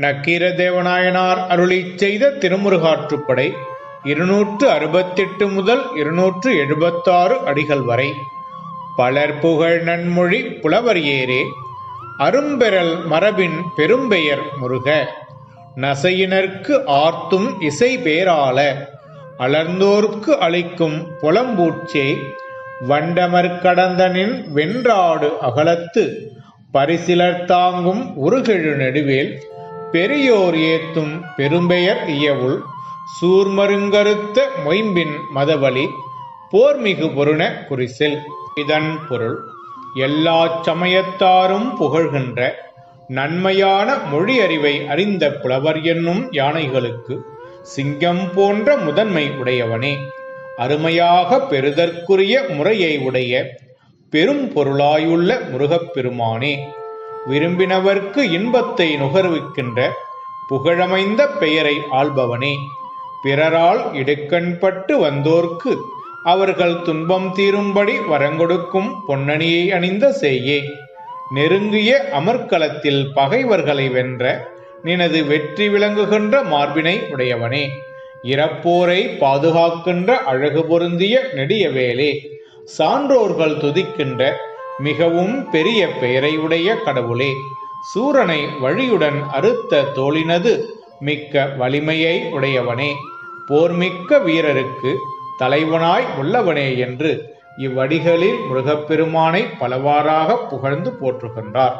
நக்கீரதேவநாயனார் அருளி செய்த திருமுருகாற்றுப்படை இருநூற்று அறுபத்தெட்டு முதல் இருநூற்று எழுபத்தாறு அடிகள் வரை. பலர் புகழ் நன்மொழி புலவர் ஏரே அரும்பெறல் மரபின் பெரும்பெயர் முருக. நசையினர்க்கு ஆர்த்தும் இசை பேரால அலர்ந்தோர்க்கு அளிக்கும் புலம்பூச்சே வண்டமர் கடந்தனின் வென்றாடு அகலத்து பரிசிலர் தாங்கும் உருகெழு நெடுவேல் பெரியோர் ஏத்தும் பெரும்பெயர் இயவுள் சூர்மருங்கருத்த மொயம்பின் மதவழி போர்மிகு பொருண குறிசில். இதன் பொருள் எல்லா சமயத்தாரும் புகழ்கின்ற நன்மையான மொழி அறிவை அறிந்த புலவர் என்னும் யானைகளுக்கு சிங்கம் போன்ற முதன்மை உடையவனே. அருமையாக பெறுதற்குரிய முறையை உடைய பெரும் பொருளாயுள்ள முருகப்பெருமானே விரும்பினவர்க்கு இன்பத்தை நுகர்விக்கின்ற புகழமைந்த பெயரை ஆள்பவனே. பிறரால் இடுக்கண்பட்டு வந்தோர்க்கு அவர்கள் துன்பம் தீரும்படி வரங்கொடுக்கும் பொன்னணியை அணிந்த செய்யே நெருங்கிய அமர்க்களத்தில் பகைவர்களை வென்ற நினது வெற்றி விளங்குகின்ற மார்பினை உடையவனே. இறப்போரை பாதுகாக்கின்ற அழகு பொருந்திய நெடியவேலே சான்றோர்கள் துதிக்கின்ற மிகவும் பெரிய பெயரை உடைய கடவுளே சூரனை வழியுடன் அறுத்த தோளினது மிக்க வலிமையை உடையவனே. போர்மிக்க வீரருக்கு தலைவனாய் உள்ளவனே என்று இவ்வடிகளில் முருகப்பெருமானை பலவாறாக புகழ்ந்து போற்றுகின்றார்.